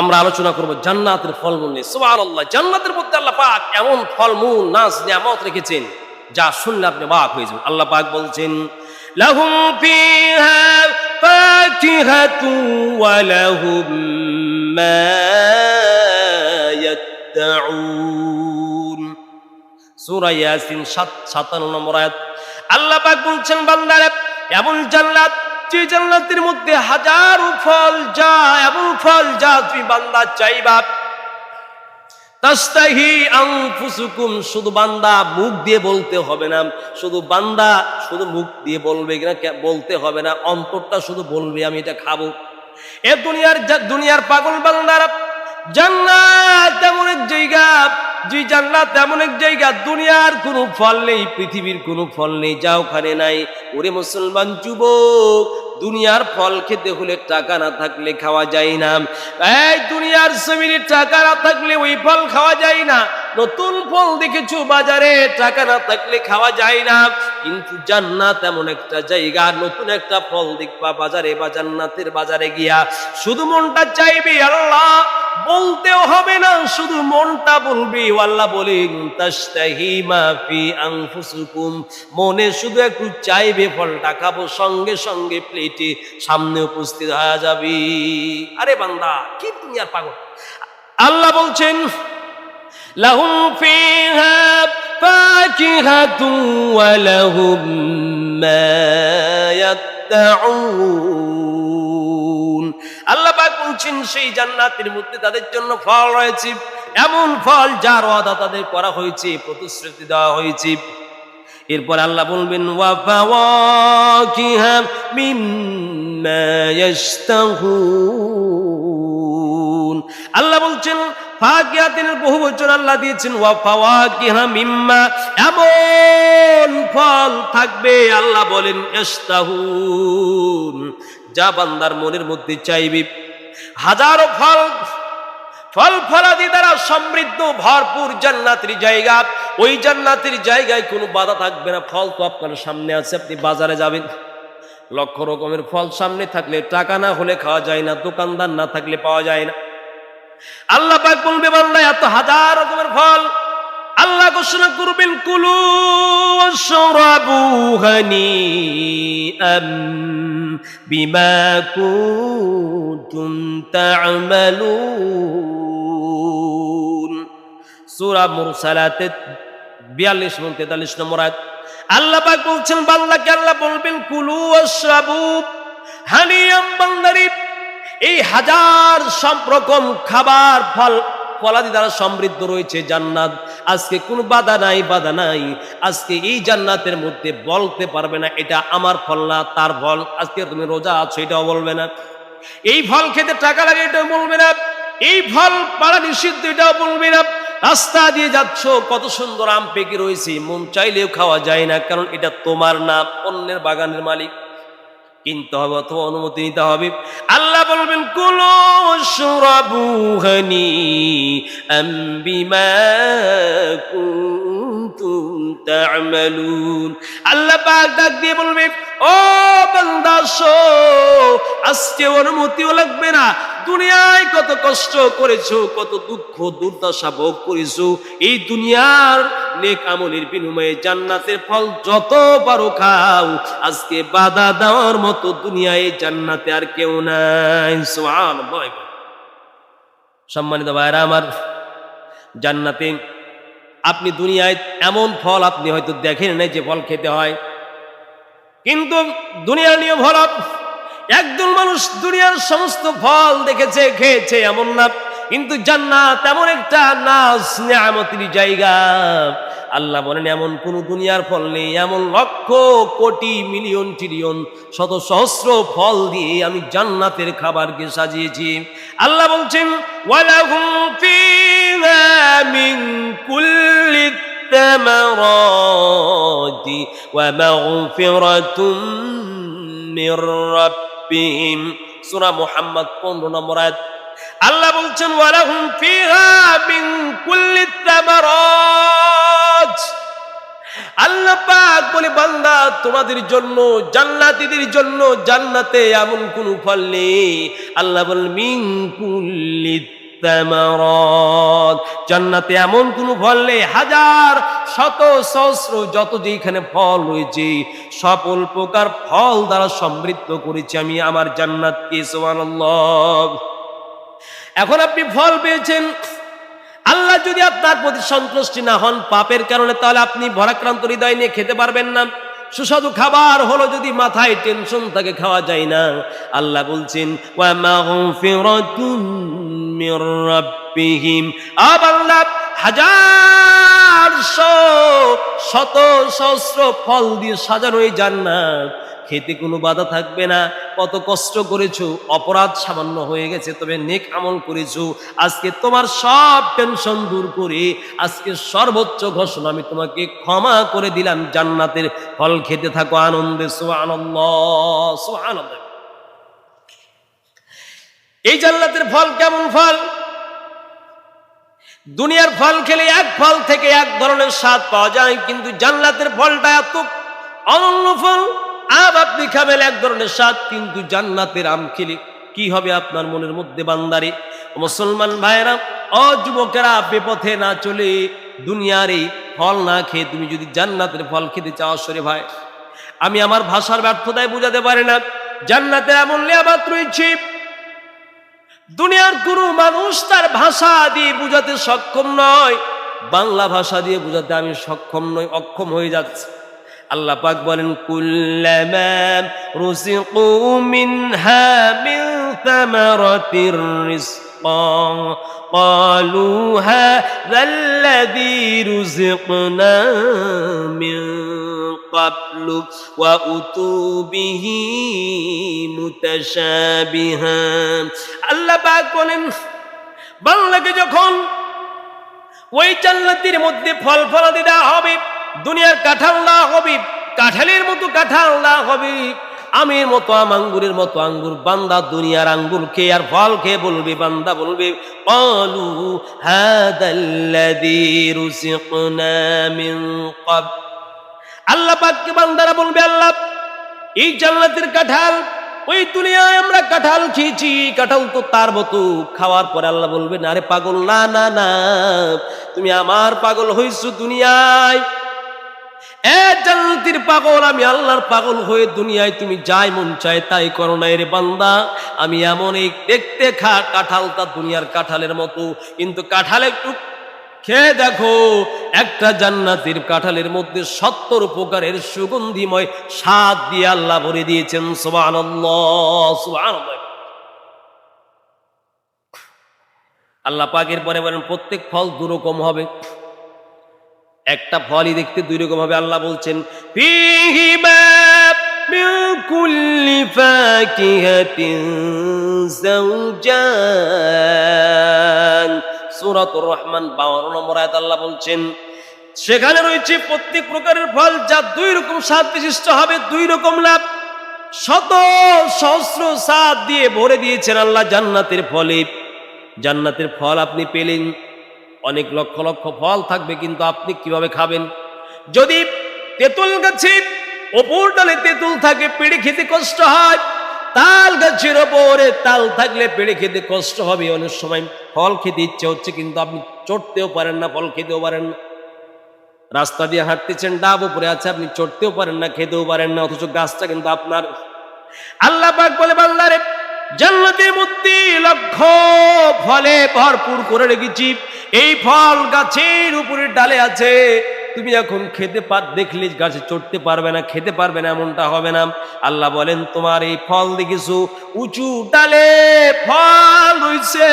আমরা আলোচনা করব জান্নাতের ফলমূল নিয়ে। সুবহানাল্লাহ, জান্নাতের মধ্যে আল্লাহ পাক এমন ফলমূল নাজ নিয়ামত রেখেছেন, যা শুনলে আপনি বাক হয়ে যাবেন। আল্লাহ পাক বলছেন, লাহুম ফিহা ফাকিহাতু ওয়া লাহুম মা ইয়াদউন সূরা ইয়াসিন 57 নম্বর আয়াত। আল্লাহ পাক বলছেন, বান্দারে, এমন জান্নাত যে জান্নাতের মধ্যে হাজারো ফল যা এবং ফল যা তুমি বান্দা চাইবা। তাস্তাহি আনফুসুকুম, শুধু বান্দা মুখ দিয়ে বলতে হবে না, শুধু বান্দা শুধু মুখ দিয়ে বলবে কিনা বলতে হবে না, অন্তরটা শুধু বলবে, আমি এটা খাব। এ দুনিয়ার দুনিয়ার পাগল বান্দারা জান্নাত তেমন এক জায়গা, যে জান্নাত তেমন এক জায়গা, দুনিয়ার কোনো ফল নেই, পৃথিবীর কোনো ফল নেই, যা ওখানে নাই। ওরে মুসলমান যুবক দুনিয়ার ফল খেতে হলে টাকা না থাকলে খাওয়া যায় না। এই দুনিয়ার জমিনে টাকা না থাকলে ওই ফল খাওয়া যায় না। নতুন ফল দেখেছ বাজারে, টাকা না থাকলে খাওয়া যায় না। কিন্তু জান্নাত এমন একটা জায়গা, নতুন একটা ফল দেখবা বাজারে বা জান্নাতের বাজারে গিয়া। শুধু মনটা চাইবে আল্লাহ, বলতেও হবে না, শুধু মনটা বলবি আল্লাহ বলেন তাস্তাহি মা ফি আনফুসুকুম। মনে শুধু একটু চাইবে ফলটা, খাব সঙ্গে সঙ্গে প্লেটে সামনে উপস্থিত হয়ে যাবি। আরে বান্দা, কি তুমি আর পাগল? আল্লাহ বলছেন, লাহুম ফিহা ওয়া লাহুম মা ইয়াদউন আল্লাহ পাক বলছেন, সেই জান্নাতের মধ্যে তাদের জন্য ফল রয়েছে। এমন ফল যার ওয়াদা তাদের করা হয়েছে, প্রতিশ্রুতি দেওয়া হয়েছে। এরপর আল্লাহ বলবেন আল্লাহ বলছেন ফাকিহাতিনের বহু বছর আল্লাহ দিয়েছেন ওয়া ফাওয়াকিহা মিম্মা। এমন ফল থাকবে, আল্লাহ বলেন যা বান্দার মনের মধ্যে চাইবে। হাজারো ফল ফল ফলাদি দ্বারা সমৃদ্ধ, ভরপুর জান্নাতির জায়গা। ওই জান্নাতির জায়গায় কোনো বাধা থাকবে না। ফল তো আপনার সামনে আছে, আপনি বাজারে যাবেন। লক্ষ রকমের ফল সামনে থাকলে টাকা না হলে খাওয়া যায় না, দোকানদার না থাকলে পাওয়া যায় না। আল্লাহ পাক বলবে, বান্দা, এত হাজার রকমের ফল আল্লাহ ঘোষণা করবেন, কুলু ওয়াশরাবু হানিআম বিমা কুনতুম তা'মালুন। সূরা মুরসালাতে 42 এবং 43 নম্বর আয়াত। আল্লাহ পাক বলছেন, বান্দাকে আল্লাহ বলবেন, কুলু ওয়াশরাবু হানিয়াম বান্দারি। এই হাজার সব রকম খাবার, ফল, ফলাদি দ্বারা সমৃদ্ধ রয়েছে জান্নাত। আজকে কোনো বাধা নাই বাধা নাই। আজকে এই জান্নাতের মধ্যে বলতে পারবে না, এটা আমার ফল না, তার ফল। আজকে তুমি রোজা আছো, এটাও বলবে না। এই ফল খেতে টাকা লাগে, এটাও বলবে না। এই ফল পাড়া নিষিদ্ধ, এটাও বলবে না। রাস্তা দিয়ে যাচ্ছ, কত সুন্দর আম পেকে রয়েছে, মন চাইলেও খাওয়া যায় না, কারণ এটা তোমার না, অন্যের বাগানের মালিক। কিনতে হবে অথবা অনুমতি নিতে হবে। আল্লাহ বলবেন, কুলো সুরাবুহানি আল্লাহ পাক ডাক দিয়ে বলবে, ও বান্দা আজকে অনুমতিও লাগবে না। দুনিয়ায় কত কষ্ট করেছ, কত দুঃখ, দুর্দশা ভোগ করেছ। এই দুনিয়ার নেক আমলের বিনিময়ে জান্নাতের ফল যত পারো খাও। আজকে বাধা দেওয়ার মতো দুনিয়ায় জান্নাতে আর কেউ নাই। সম্মানিত ভাইরা আমার, জান্নাতে আপনি দুনিয়ায় এমন ফল আপনি হয়তো দেখেন নাই যে ফল খেতে হয়। কিন্তু দুনিয়ার নিয়ম হল একজন মানুষ দুনিয়ার সমস্ত ফল দেখেছে খেয়েছে এমন না কিন্তু জান্নাত এমন একটা নাস নিয়ামতির জায়গা আল্লাহ বলেন এমন কোন দুনিয়ার ফল নেই এমন লক্ষ কোটি মিলিয়ন ট্রিলিয়ন শত সহস্র ফল দিয়ে আমি জান্নাতের খাবারকে সাজিয়েছি আল্লাহ বলছেন ওয়ালাহুম ফিহা মিন কুল্লি الثمرات ومغفرة من ربهم سورة محمد 15 নম্বর আয়াত আল্লাহ বলছেন ওয়ালাহুম ফিহা মিন কুল্লি الثمرات আল্লাহ পাক বলে বান্দা তোমাদের জন্য জান্নাতীদের জন্য জান্নাতে এমন কোন ফল নেই আল্লাহ বল মিন কুল্লি তামারাত। জান্নাতে এমন কোন ফল নেই, হাজার, শত সহস্র, যত যেখানে ফল রয়েছে সকল প্রকার ফল দ্বারা সমৃদ্ধ করেছি আমি আমার জান্নাতকে, সুবহানাল্লাহ। এখন আপনি ফল পেয়েছেন। আল্লাহ যদি আপনার প্রতি সন্তুষ্টি না হন, পাপের কারণে, তাহলে আপনি ভরাক্রান্ত হৃদয় নিয়ে খেতে পারবেন না। সুস্বাদু খাবার হলো যদি মাথায় টেনশন থাকে, খাওয়া যায় না। আল্লাহ বলছেন আল্লাহ হাজার শত সহস্র ফল দিয়ে সাজানো এই জান্নাত। খেতে কোনো বাধা থাকবে না। কত কষ্ট করেছ, অপরাধ সামান্য হয়ে গেছে, তবে নেক আমল করেছ। আজকে তোমার সব টেনশন দূর করে আজকে সর্বোচ্চ ঘোষণা আমি তোমাকে ক্ষমা করে দিলাম, জান্নাতের ফল খেতে থাকো আনন্দে, সুবহানাল্লাহ সুবহানাল্লাহ। এই জান্নাতের ফল কেমন ফল? দুনিয়ার ফল খেলে এক ফল থেকে এক ধরনের স্বাদ পাওয়া যায়, কিন্তু জান্নাতের ফলটা এত অনন্য ফল। আম আপনি খাবেন এক ধরনের স্বাদ, কিন্তু জান্নাতের আম খেলে কি হবে আপনার মনের মধ্যে বান্দারে? মুসলমান ভাইরা অযুবকেরা যুবকেরা বেপথে না চলে দুনিয়ার এই ফল না খেয়ে তুমি যদি জান্নাতের ফল খেতে চাও, সরে ভাই। আমি আমার ভাষার ব্যর্থতায় বোঝাতে পারি না। জান্নাতের এমন নিয়ামত রয়েছে। দুনিয়ার কোনো মানুষ তার ভাষা দিয়ে বুঝাতে সক্ষম নয়। বাংলা ভাষা দিয়ে বুঝাতে আমি সক্ষম নই, অক্ষম হয়ে যাচ্ছে। আল্লাহ পাক বলেন, কুল্লামা রুসিকু মিনহা মিন থামারাতির রিজকা। ক্বালু হাযা আল্লাযী রুযিকনা মিন ক্বাবলু ওয়া উতু বিহি মুতাশাবিহা। আল্লাহ পাক বলেন, বাংলাকে যখন ওই জান্নাতের মধ্যে ফল ফলাতে দেওয়া হবে দুনিয়ার কাঁঠাল না হবে, কাঁঠালের মতো কাঁঠাল না হবে। আমের মতো আম, আঙ্গুরের মতো আঙ্গুর, বান্দা দুনিয়ার আঙ্গুর খেয়ে আর ফল খেয়ে বলবে, বান্দা বলবে অলু আল্লাহ পাককে বান্দারা বলবে, আল্লাহ, এই জান্নাতের কাঁঠাল, ওই দুনিয়ায় আমরা কাঁঠাল খেয়েছি, কাঁঠাল তো তার মতো। খাওয়ার পরে আল্লাহ বলবে, না রে পাগল, না না না, তুমি আমার পাগল হইছো দুনিয়ায়। এ জান্নাতের পাগল, আমি আল্লাহর পাগল হয়ে দুনিয়ায় তুমি যাই মন চায় তাই করো না রে বান্দা। আমি এমন এই দেখতে খা কাঁঠালটা দুনিয়ার কাঁঠালের মতো। কিন্তু কাঁঠাল একটু খেয়ে দেখো, একটা জান্নাতের কাঁঠালের মধ্যে সত্তর প্রকারের সুগন্ধিময় স্বাদ দিয়ে আল্লাহ ভরে দিয়েছেন সুবহানাল্লাহ। আল্লাহ পাকের পরে বলেন, প্রত্যেক ফল দুরকম হবে। একটা ফলই দেখতে দুই রকম হবে আল্লাহ বলছেন মিন রহমান 52 নম্বর আয়াত আল্লাহ বলছেন, সেখানে রয়েছে প্রত্যেক প্রকারের ফল যা দুই রকম স্বাদ বিশিষ্ট হবে দুই রকম লাভ। শত সহস্র স্বাদ দিয়ে ভরে দিয়েছেন আল্লাহ জান্নাতের ফলে। জান্নাতের ফল আপনি পেলেন অনেক লক্ষ লক্ষ ফল থাকবে, কিন্তু আপনি কীভাবে খাবেন? যদি তেঁতুল গাছে ওপর ডালে তেঁতুল থাকে, পেড়ে খেতে কষ্ট হয়, তাল গাছের ওপরে তাল থাকলে পেড়ে খেতে কষ্ট হবে। অনেক সময় ফল খেতে ইচ্ছে হচ্ছে, কিন্তু আপনি চড়তেও পারেন না, ফল খেতেও পারেন না। রাস্তা দিয়ে হাঁটতেছেন, ডাব উপরে আছে, আপনি চড়তেও পারেন না, খেতেও পারেন না, অথচ গাছটা কিন্তু আপনার। আল্লাহ পাক বলে বাংলারে জান্নাতের মধ্যে লক্ষ ফলে ভরপুর করে রেখেছি। এই ফল গাছের উপরের ডালে আছে। তুমি এখন খেতে পার, দেখলে গাছে চড়তে পারবে না, খেতে পারবে না, এমনটা হবে না। আল্লাহ বলেন, তোমার এই ফল দেখিছু উঁচু ডালে ফল হইছে।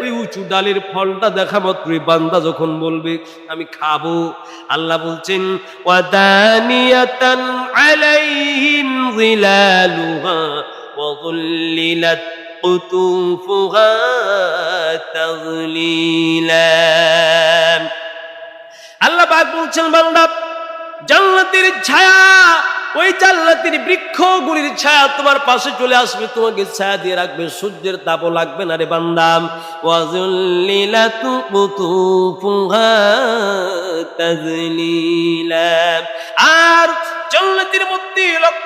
ওই উঁচু ডালের ফলটা দেখা মাত্রই বান্দা যখন বলবে, আমি খাব। আল্লাহ বলছেন আলাইহিম জিলালুহা ওয়াযুল্লিলাত قطوفها تظليلا আল্লাহ পাক বলছেন বান্দা জান্নাতের ছায়া ওই জান্নাতের বৃক্ষগুলির ছায়া তোমার পাশে চলে আসবে তোমাকে ছায়া দিয়ে রাখবে সূর্যের তাপও লাগবে না রে বান্দাম ওয়াজুল্লিলাতু কুতুফুহা তাজলিলা আর জান্নাতের মধ্যে লক্ষ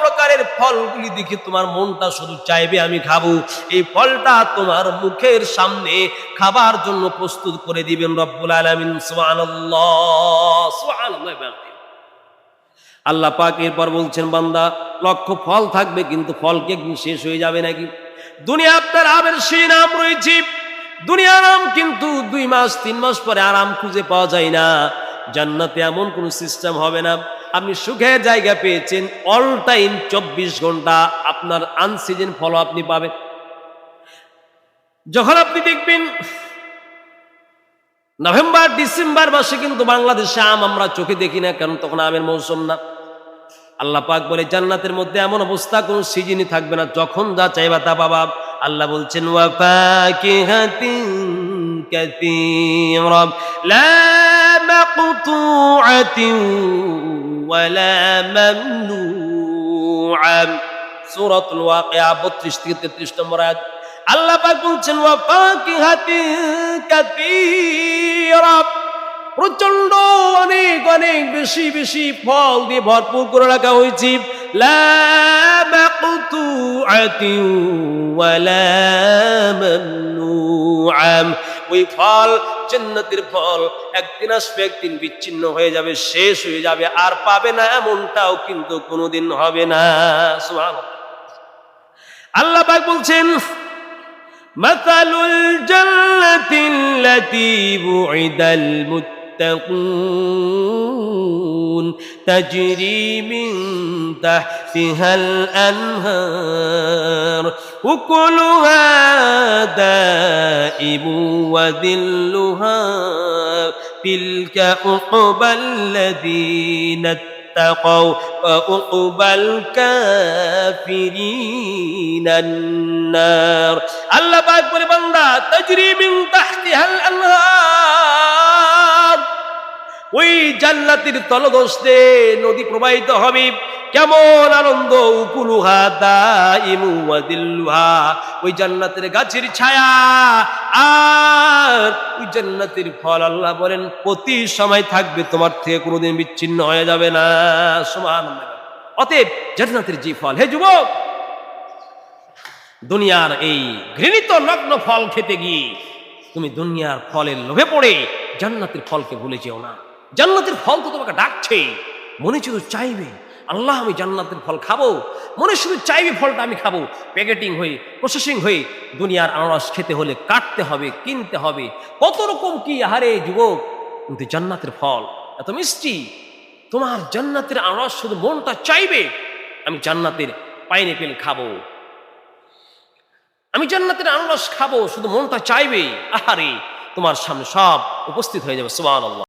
প্রকারের ফলগুলি দেখে তোমার মনটা শুধু চাইবে, আমি খাব। এই ফলটা তোমার মুখের সামনে খাবার জন্য প্রস্তুত করে দিবেন রব্বুল আলামিন আল্লাহ পাক এরপর বলছেন, বান্দা, লক্ষ ফল থাকবে, কিন্তু ফলকে একদিন শেষ হয়ে যাবে নাকি? দুনিয়া আপনার আমের সেই নাম রয়েছে। দুনিয়ার আম কিন্তু দুই মাস, তিন মাস পরে আরাম খুঁজে পাওয়া যায় না। জান্নাতে এমন কোনো সিস্টেম হবে না। আপনি সুখের জায়গা পেয়েছেন অল টাইম চব্বিশ ঘণ্টা আপনার আনসিজন ফলো আপনি পাবেন। যখন আপনি দেখবেন, নভেম্বর, ডিসেম্বর মাসে কিন্তু বাংলাদেশে আম আমরা চোখে দেখি না, কারণ তখন আমের মৌসুম না। আল্লাহ পাক বলে, জান্নাতের মধ্যে এমন অবস্থা, কোন সিজনই থাকবে না, যখন যা চাইবা তা বাবা আল্লাহ বলছেন, ওয়া মাকতুআতিন ওয়ালা মামনুআ সূরাতুল ওয়াকিয়া 32 থেকে 33 নম্বর আয়াত আল্লাহ পাক বলছেন ওয়া ফাকিহাতিন কাসীরা প্রচণ্ড অনেক অনেক বেশি বেশি ফল দিয়ে ভরপুর করে রাখা হয়েছে। লা মাকতুআতিন ওয়ালা মামনুআ ওই ফল জান্নাতের ফল একদিন আসবে একদিন বিচ্ছিন্ন হয়ে যাবে শেষ হয়ে যাবে আর পাবে না এমনটাও কিন্তু কোনোদিন হবে না সুবহানাল্লাহ আল্লাহ পাক বলছেন مثل الجنة التي وعد المتقون تجري من تحتها الأنهار وكلها دائم وذلها تلك عقبى الذين اتقوا وعقبى الكافرين النار. الله باك بندا تجري من تحتها الأنهار. ওই জান্নাতির তলদস্তে নদী প্রবাহিত হবে। কেমন আনন্দ, উকুলুহা ওয়াদিল্লুহা ওই জান্নাতের গাছের ছায়া আর ওই জান্নাতের ফল আল্লাহ বলেন প্রতি সময় থাকবে তোমার থেকে কোনোদিন বিচ্ছিন্ন হয়ে যাবে না। সমান অতএব জান্নাতের যে ফল, হে যুবক, দুনিয়ার এই ঘৃণিত নগ্ন ফল খেতে গিয়ে তুমি দুনিয়ার ফলের লোভে পড়ে জান্নাতের ফলকে ভুলে যেও না। জান্নাতের ফল তো তোমাকে ডাকছে। মনে শুধু চাইবে, আল্লাহ আমি জান্নাতের ফল খাব। মনে শুধু চাইবে ফলটা আমি খাব। প্যাকেটিং হয়ে, প্রসেসিং হয়ে দুনিয়ার আনারস খেতে হলে কাটতে হবে, কিনতে হবে। কত রকম কি, আহারে যুবক, কিন্তু জান্নাতের ফল এত মিষ্টি। তোমার জান্নাতের আনারস শুধু মনটা চাইবে, আমি জান্নাতের পাইনএপেল খাব। আমি জান্নাতের আনারস খাব, শুধু মনটা চাইবে। আহারে, তোমার সামনে সব উপস্থিত হয়ে যাবে, সুবহানাল্লাহ।